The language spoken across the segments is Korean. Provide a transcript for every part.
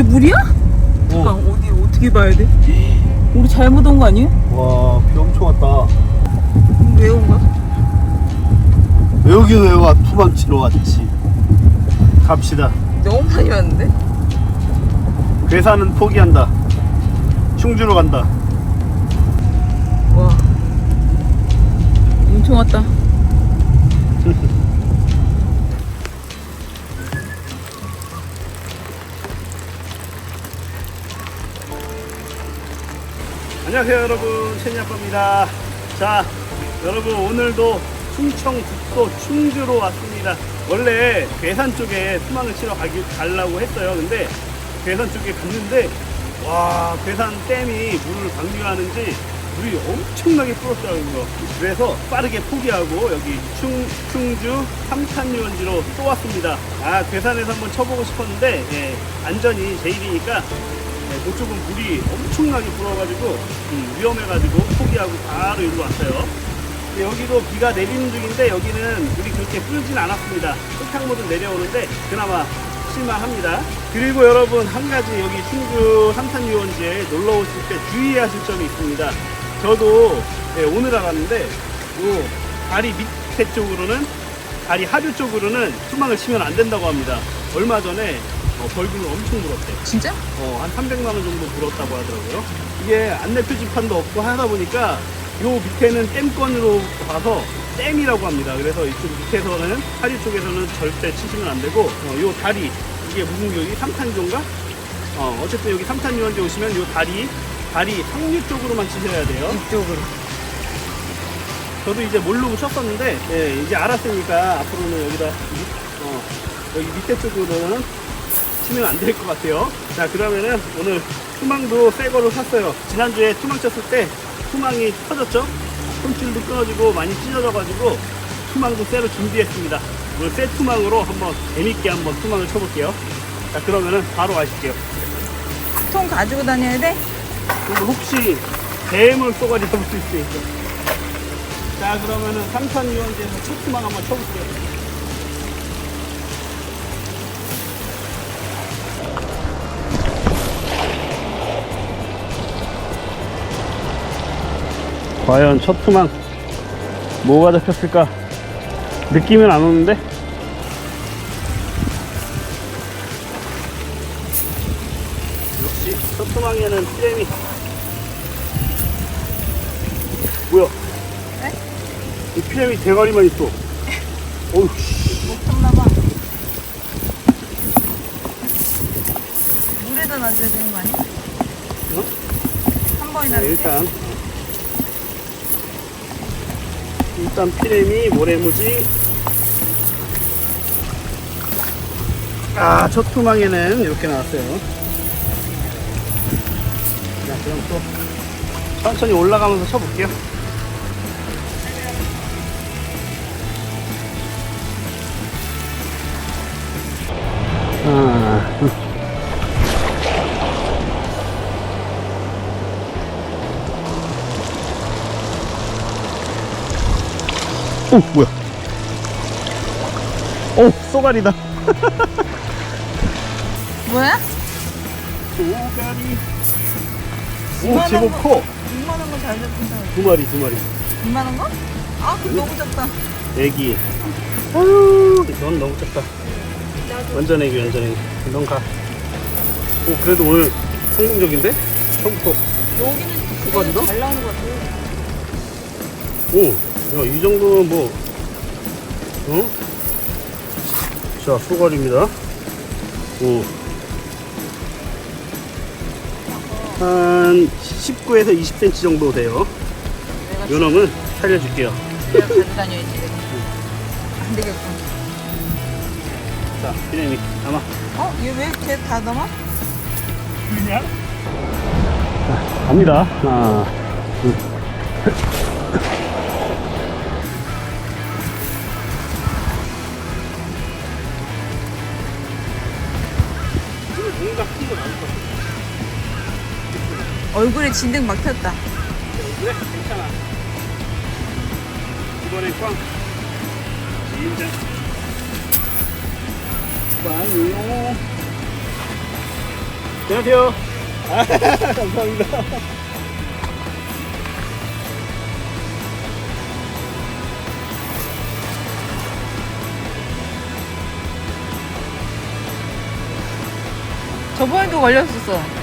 왜 물이야? 어. 어디 어떻게 봐야 돼? 우리 잘못 온 거 아니에요? 와, 비 엄청 왔다. 왜온 거야? 왜 여기 왜 와? 투망치러 왔지. 갑시다. 너무 많이 왔는데? 괴사는 포기한다. 충주로 간다. 와 엄청 왔다 안녕하세요 여러분. 최니아빠입니다. 자 여러분 오늘도 충청 북도 충주로 왔습니다. 원래 괴산 쪽에 수망을 치러 가기, 가려고 했어요. 근데 괴산 쪽에 갔는데 와 괴산 댐이 물을 방류하는지 물이 엄청나게 불었더라고요 그래서 빠르게 포기하고 여기 충, 충주 삼탄유원지로 또 왔습니다. 아 괴산에서 한번 쳐보고 싶었는데 예, 안전이 제일이니까 네, 그쪽은 물이 엄청나게 불어가지고 음, 위험해가지고 포기하고 바로 여기로 왔어요. 여기도 비가 내리는 중인데 여기는 물이 그렇게 흐르진 않았습니다. 흙탕물은 내려오는데 그나마 실만합니다. 그리고 여러분 한 가지 여기 충주 삼탄유원지에 놀러 오실 때 주의하실 점이 있습니다. 저도 네, 오늘 알았는데 요 다리 밑에 쪽으로는 다리 하류 쪽으로는 수망을 치면 안 된다고 합니다. 얼마 전에 어, 벌금을 엄청 물었대. 진짜? 어, 한 300만 원 정도 들었다고 하더라고요. 이게 안내 표지판도 없고 하다 보니까 요 밑에는 댐권으로 봐서 댐이라고 합니다. 그래서 이쪽 밑에서는 하류 쪽에서는 절대 치시면 안 되고 어, 요 다리 이게 무슨 교이 삼탄조인가? 어, 어쨌든 여기 삼탄유원지 오시면 요 다리 다리 상류 쪽으로만 치셔야 돼요. 이쪽으로 저도 이제 모르고 쳤었는데 예, 이제 알았으니까 앞으로는 여기다 밑- 어, 여기 밑에 쪽으로는 치면 안 될 것 같아요. 자 그러면은 오늘 투망도 새 거로 샀어요. 지난주에 투망 쳤을 때 투망이 터졌죠? 손줄도 끊어지고 많이 찢어져가지고 투망도 새로 준비했습니다. 오늘 새 투망으로 한번 재밌게 한번 투망을 쳐볼게요. 자 그러면은 바로 가실게요. 통 가지고 다녀야 돼? 그리고 혹시 뱀을 쏘가지 잡을 수 있으니까. 자, 그러면은 삼천 유원지에서 첫 투망 한번 쳐볼게요. 과연 첫 투망 뭐가 잡혔을까? 느낌은 안 오는데? 역시 첫 투망에는 피레미 뭐야? 네? 이 피레미 대가리만 있어. 어우 씨. 못 잡나봐 물에다 놔줘야 되는 거 아니야? 어? 한 번이나 자, 네, 일단 일단 피레미 모래무지 아, 첫 투망에는 이렇게 나왔어요. 자, 그럼 또 천천히 올라가면서 쳐볼게요. 아, 오, 뭐야? 오, 쏘가리다. 뭐야? 쏘가리. 오, 이만한 제법 거. 커. 이만한 거잘 잡힌다 두 마리, 두 마리. 이만한 거? 아 그거 너무 작다 애기. 아유, 넌 너무 작다. 완전 애기, 완전 애기. 넌 가. 오, 그래도 오늘 성공적인데? 처음부터. 여기는 쏘가리가? 잘 나오는 거 같아 오, 야, 이 정도면 뭐, 어? 자, 쏘가리입니다. 오. 한 19에서 20cm 정도 돼요. 요 놈은 살려줄게요. 내가 가지고 다녀야지 안 되겠군 자, 비네미, 담아. 어? 얘 왜 이렇게 다 넘어? 그냥? 갑니다. 하나, 둘. 얼굴에 진흙 막 튀었다 그래? 괜찮아. 이번엔 꽝. 진짜. 꽝이요. 안녕하세요. 아, 감사합니다. 저번에도 걸렸었어.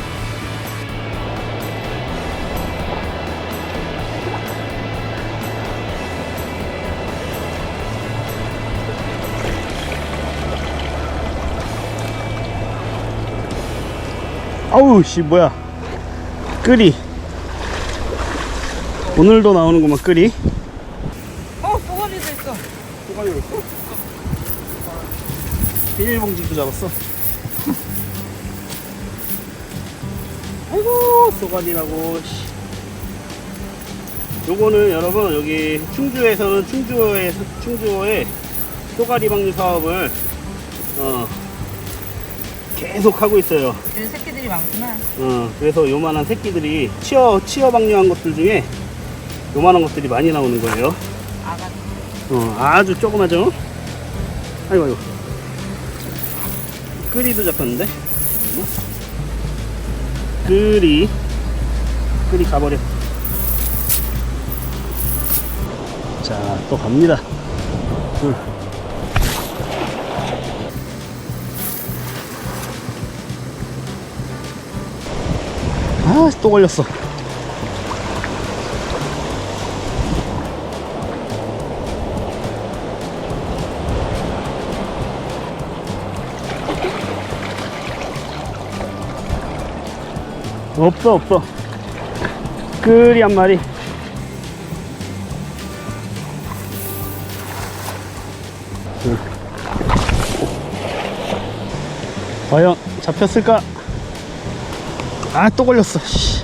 아우 씨 뭐야 끓이 오늘도 나오는구만 끓이 어, 쏘가리도 있어. 소갈이 있어? 비닐봉지도 잡았어 아이고 씨. 요거는 여러분 여기 충주에서는 충주에 충주에 소갈이 방류 사업을 어 계속 하고 있어요 그래서 새끼들이 많구나. 어, 그래서 요만한 새끼들이 치어, 치어 방류한 것들 중에 요만한 것들이 많이 나오는 거예요. 아가. 어, 아주 조그마죠? 아이고, 아이고. 끄리도 잡혔는데? 어? 끄리. 끄리 가버려. 자, 또 갑니다. 둘. 아, 또 걸렸어. 없어, 없어. 끄리 한 마리. 둘. 과연 잡혔을까? 아, 또 걸렸어. 씨.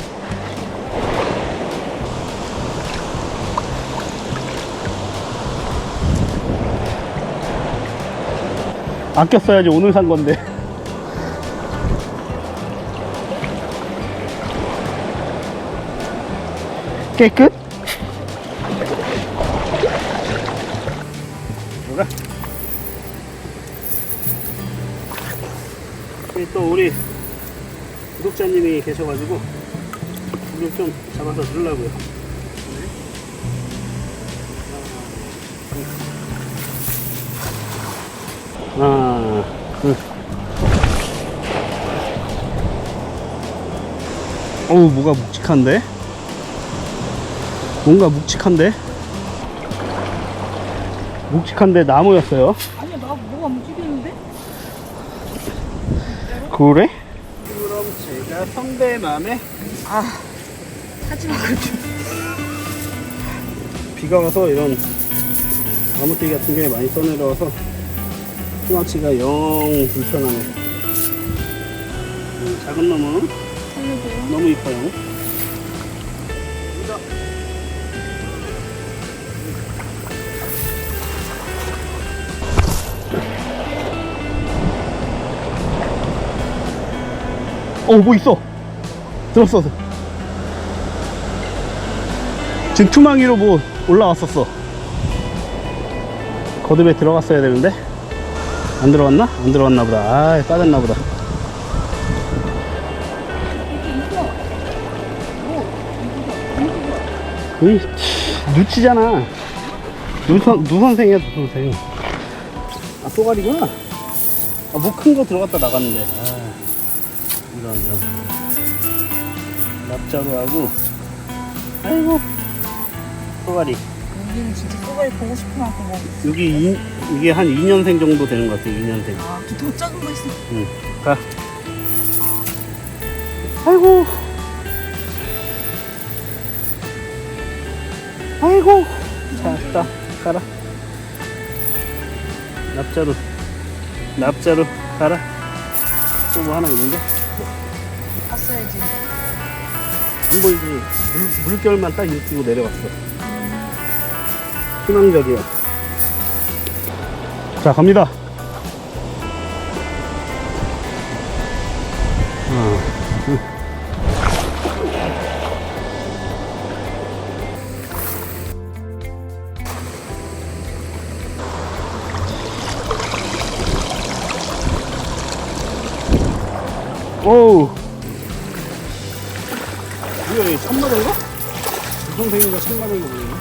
아껴 써야지 오늘 산 건데. 깨끗? 구독자님이 계셔가지고 이걸 좀 잡아서 들으려고요. 하나, 둘. 어우, 뭐가 묵직한데? 뭔가 묵직한데? 묵직한데 나무였어요. 아니야, 나 뭐가 움직이는데? 그래? 선배맘에 아, 하지 마. 비가 와서 이런 나무떼기 같은 게 많이 써내려와서 통화치가 영 불편하네. 음, 작은 놈은 살려줘요. 너무 이뻐요. 여기다. 어, 뭐 있어? 들었어. 지금 투망이로 뭐 올라왔었어. 거듭에 들어갔어야 되는데. 안 들어갔나? 안 들어갔나 보다. 아, 빠졌나 보다. 으이, 누치잖아. 누선, 누선생이야, 누선생. 아, 쏘가리구나. 아, 뭐 큰 거 들어갔다 나갔는데. 아, 이런, 이런. 납자로 하고. 아이고. 쏘가리. 여기는 진짜 쏘가리 보고 싶은 만큼 먹 여기 이, 이게 한 2년생 정도 되는 것 같아요, 2년생. 아, 더 작은 거 있어. 응. 가. 아이고. 아이고. 자, 자, 가라. 납자루. 납자루, 가라. 또 뭐 하나 있는데? 봤어야지. 안 보이지? 물, 물결만 딱 일찍고 내려왔어. 희망적이야. 자, 갑니다. 둘. 오우, 뭐야 이게 참마자인가? 누선생인가 참마자인가 모르겠네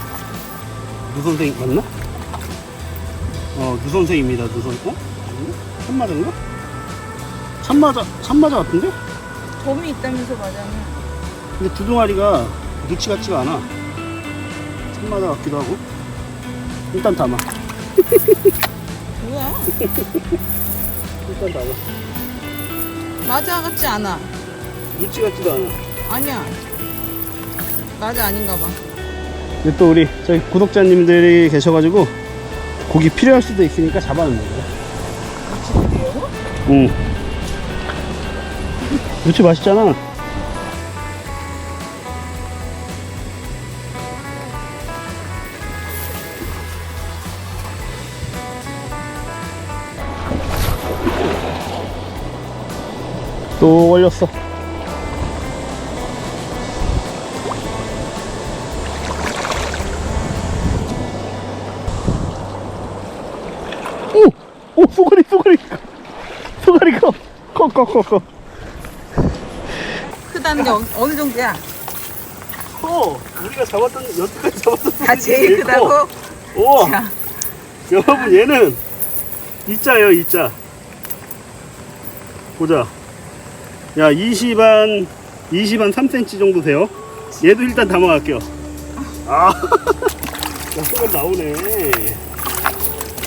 누선생 맞나? 어 누선생입니다 누선 어? 아닌가? 참마자인가? 참마자 참마자 같은데? 점이 있다면서 맞아요. 근데 두 동아리가 눈치 같지가 않아 참마자 같기도 하고 일단 담아 뭐야? 일단 담아 맞아 같지 않아. 눈치 같지도 않아 아니야. 맞아 아닌가 봐. 근데 또 우리 저희 구독자님들이 계셔가지고 고기 필요할 수도 있으니까 잡아놓는 거야 응. 무치 맛있잖아 크다는 게 어, 어느 정도야? 커! 우리가 잡았던 여태까지 잡았던 다 제일 크다고? 오! 자, 여러분 얘는 이자예요 이자 보자 야 20 한 20 한 3cm 정도 돼요 얘도 일단 담아갈게요 아 야, 소금 나오네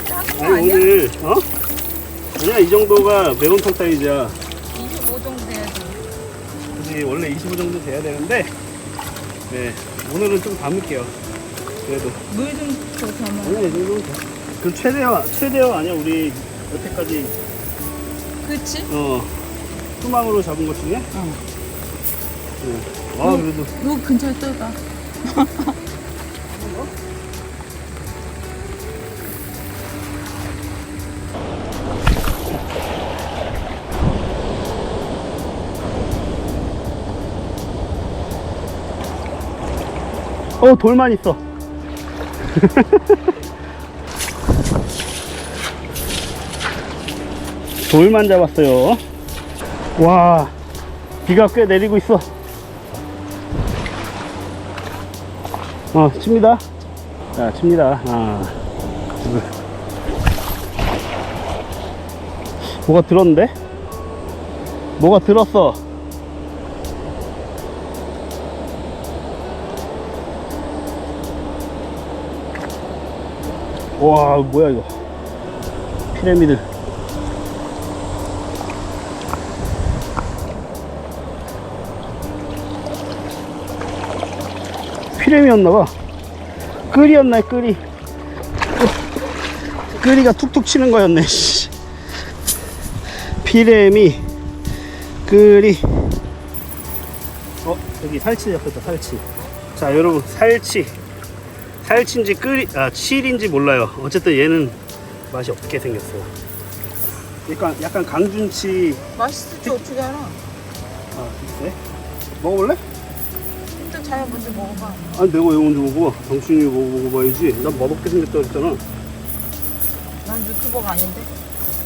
작은 거 아니 아니야? 오늘 어? 아니야 이 정도가 매운탕 사이즈야 25 정도 돼야지. 그지 원래 25 정도 돼야 되는데 네 오늘은 좀 담을게요 그래도 물좀 줘서 아니야 이 정도면 돼. 그 최대어 최대어 아니야 우리 여태까지 그치? 어 수망으로 잡은 것 중에 응. 네. 아 그래도 요 근처에 떠가. 어 돌만 있어. 돌만 잡았어요. 와 비가 꽤 내리고 있어. 어 칩니다. 자 칩니다. 둘 뭐가 들었는데? 뭐가 들었어 와 뭐야 이거. 피라미드. 피렘이었나봐. 끌이었나 끌이. 끌이가 툭툭 치는 거였네 씨. 피렘이 끌이. 어 여기 살치 잡혔다 살치. 자 여러분 살치 살치인지 끌이 아 칠인지 몰라요. 어쨌든 얘는 맛이 없게 생겼어요. 약간 약간 강준치 맛있을지 어떻게 알아? 아 글쎄 먹어볼래? 일단 자야 먼저 먹어봐. 아니 내가 왜 먼저 먹어봐 당신이 먹어, 먹어봐야지. 난 맛없게 생겼다 그랬잖아. 난 유튜버가 아닌데.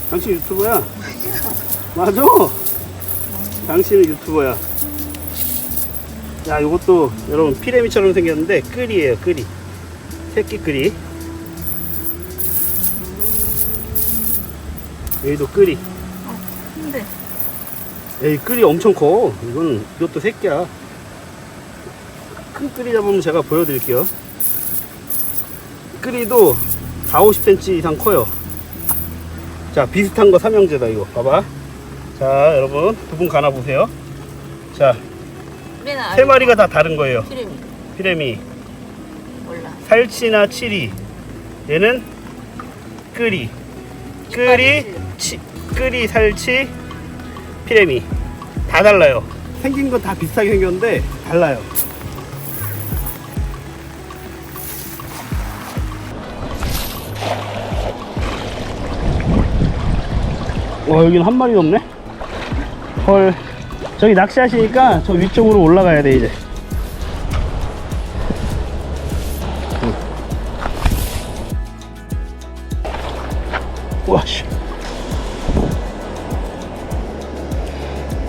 당신 유튜버야? 맞아. 당신은 유튜버야. 야 요것도 여러분 피레미처럼 생겼는데 끌이에요 끌이 새끼 끌이 여기도 끌이 근데. 에이 끌이 엄청 커. 이건 이것도 새끼야. 큰 끌이 잡으면 제가 보여드릴게요. 끌이도 4, 50cm 이상 커요. 자 비슷한 거 삼형제다 이거. 봐봐. 자 여러분 두 분 가나 보세요. 자 세 마리가 다 다른 거예요. 피레미. 피레미 살치나 칠이 얘는 끄리. 끄리 치, 끄리 살치 피레미. 다 달라요. 생긴 건 다 비슷하게 생겼는데 달라요. 와 여기는 한 마리도 없네? 헐. 저기 낚시하시니까 저 위쪽으로 올라가야 돼 이제 와씨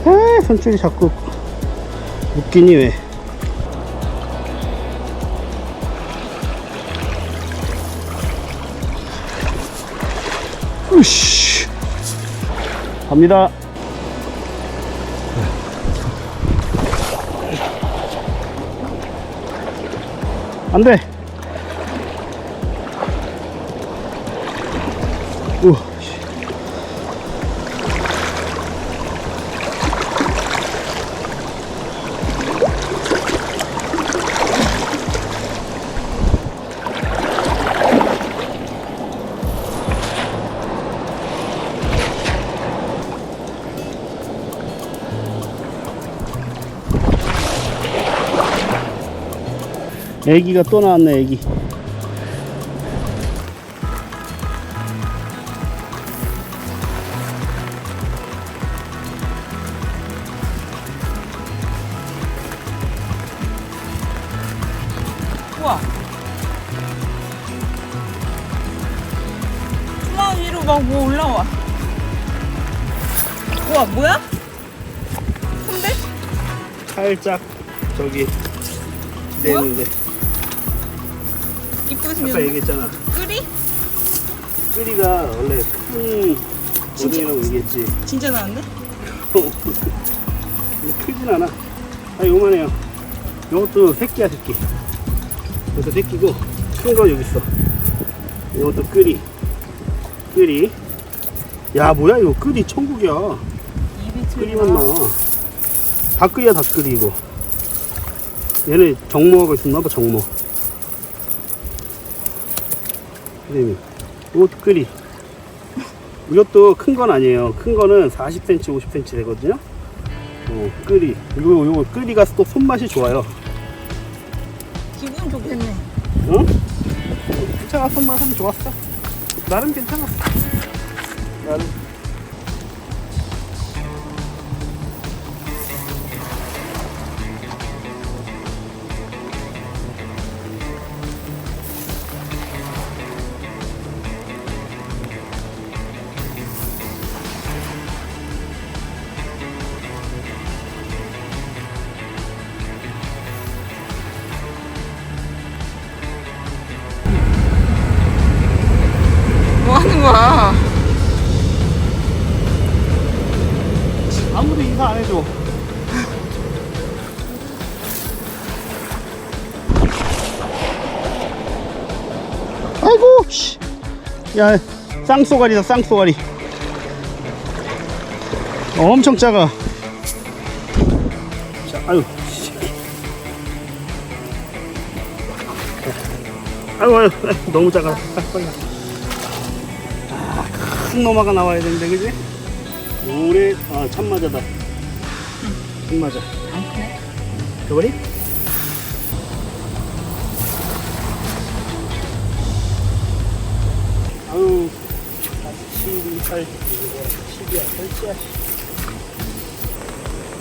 아 손줄이 자꾸 웃기니 왜? 으씨. 갑니다. 안돼. 애기가 또 나왔네, 애기. 우와. 수망 위로 막 뭐 올라와. 우와, 뭐야? 근데? 살짝 저기 기대했는데 이쁘게 아까. 얘기했잖아. 끓이? 끓이가 원래 큰 고등이라고 얘기했지. 진짜 나왔네? 크진 않아. 아 요만해요. 요것도 새끼야 새끼. 이것도 새끼고 큰 거 여기 있어. 이것도 끓이 끓이 야 뭐야 이거 끓이 천국이야. 입이. 나와. 닭끓이야 닭끓이 이거. 얘네 정모하고 있었나봐 정모 그다음에 이것도 끓이 이것도 큰 건 아니에요. 큰 거는 40cm 50cm 되거든요. 어, 끓이 이거 이거 끓이가 또 손맛이 좋아요. 기분 좋겠네. 응? 괜찮아. 손맛은 좋았어. 나름 괜찮았어 나름 인사 안 해줘 아이고 씨. 야 쌍쏘가리다 쌍쏘가리 엄청 작아 자, 아유 씨. 아유 아유 너무 작아 아, 빨리 가. 아, 큰 노마가 나와야 되는데 그지? 올해 아 참마자다 참마자 안 크네. 저거리? 아유 7, 8, 10이야 8이야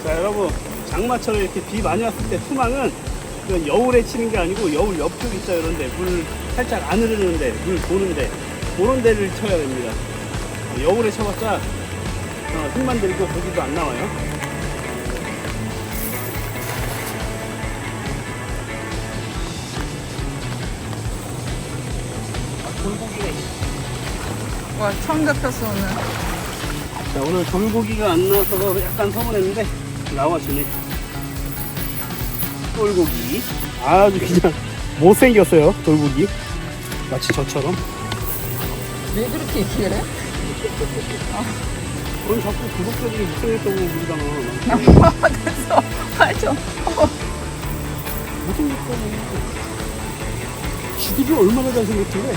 자 여러분 장마철에 이렇게 비 많이 왔을 때 수망은 여울에 치는 게 아니고 여울 옆쪽 있어요 이런데 물 살짝 안 흐르는데 물 도는데 그런 데를 쳐야 됩니다 여울에 쳐봤자 어, 흙만 들고 고기도 안 나와요 와, 처음 잡혔어, 오늘. 자 오늘 돌고기가 안 나와서 약간 서운했는데 나와주네 돌고기 아주 그냥 못생겼어요 돌고기 마치 저처럼 왜 그렇게 얘기해? 그건 자꾸 구독자들이 못생겼다고 그러잖아 됐어. 맞아. 못생겼다고 지들이 얼마나 잘생겼길래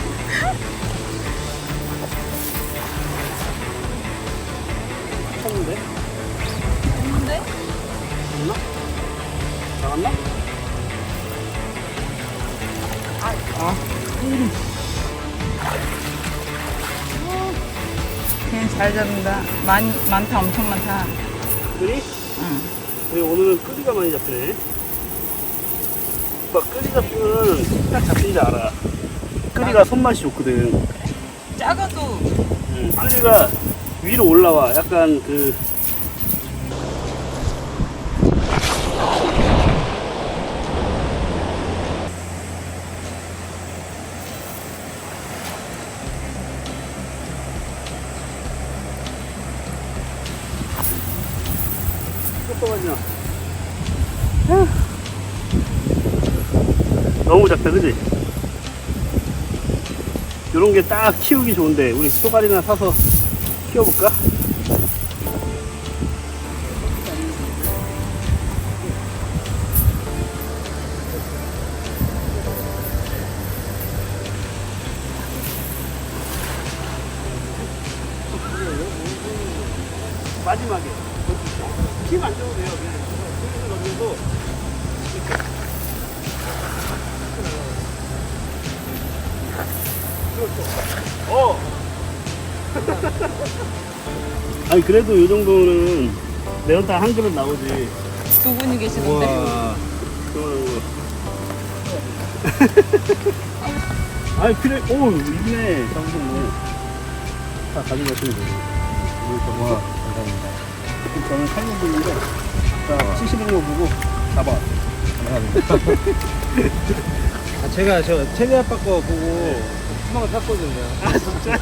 쳤는데 근데? 맞나? 나갔나? 아, 그냥 잘 잡는다. 많, 많다, 엄청 많다. 끓이? 응. 그리고 오늘은 끓이가 많이 잡히네. 오빠 끓이 잡히면 딱 잡힌지 알아. 끓이가 손맛이 좋거든. 작아도 응. 끓이가 위로 올라와. 약간 그 똑똑하지나. 너무 작다, 그지? 이런 게 딱 키우기 좋은데 우리 쏘가리나 사서 키워볼까? 아니 그래도 이 정도는 매운탕 한 그릇 나오지. 두 분이 계시는데. 그거는 뭐. 아니 필요 오 있네 장성네 다 가져가시면 돼요. 와. 감사합니다. 저는 살고 보는데 자 치시는 거 보고 잡아. 아, 제가 저 체리 아빠 거 보고 수박을 샀거든요. 아 진짜?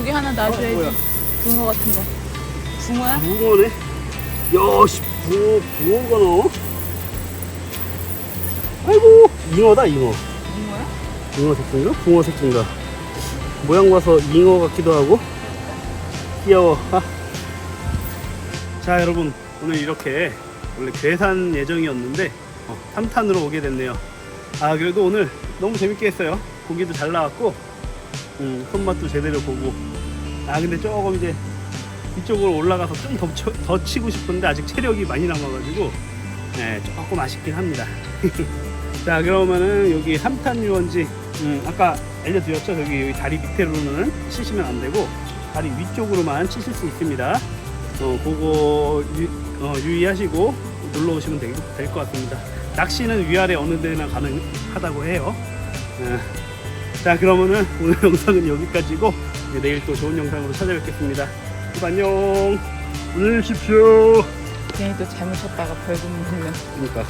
여기 하나 놔줘야지. 뭐야? 붕어 같은 거. 붕어야? 붕어네 야 씨 붕어 붕어가 넣어 아이고 잉어다 잉어 붕어야? 잉어 새끼인가? 붕어 새끼인가? 모양 봐서 잉어 같기도 하고 귀여워. 아. 자 여러분 오늘 이렇게 원래 괴산 예정이었는데 어, 3탄으로 오게 됐네요. 아 그래도 오늘 너무 재밌게 했어요. 고기도 잘 나왔고 음, 손맛도 제대로 보고. 아 근데 조금 이제 이쪽으로 올라가서 좀 더, 쳐- 더 치고 싶은데 아직 체력이 많이 남아가지고 네, 조금 아쉽긴 합니다. 자 그러면은 여기 3탄 유원지 음, 아까 알려드렸죠? 여기, 여기 다리 밑으로는 치시면 안 되고 다리 위쪽으로만 치실 수 있습니다. 어 그거 유, 어, 유의하시고 놀러 오시면 될 것 같습니다. 낚시는 위아래 어느 데나 가능하다고 해요. 어, 자 그러면은 오늘 영상은 여기까지고 네, 내일 또 좋은 영상으로 찾아뵙겠습니다. 여러분 안녕 오늘 십시오. 괜히 또 잘못 쳤다가 벌금 물면. 그러니까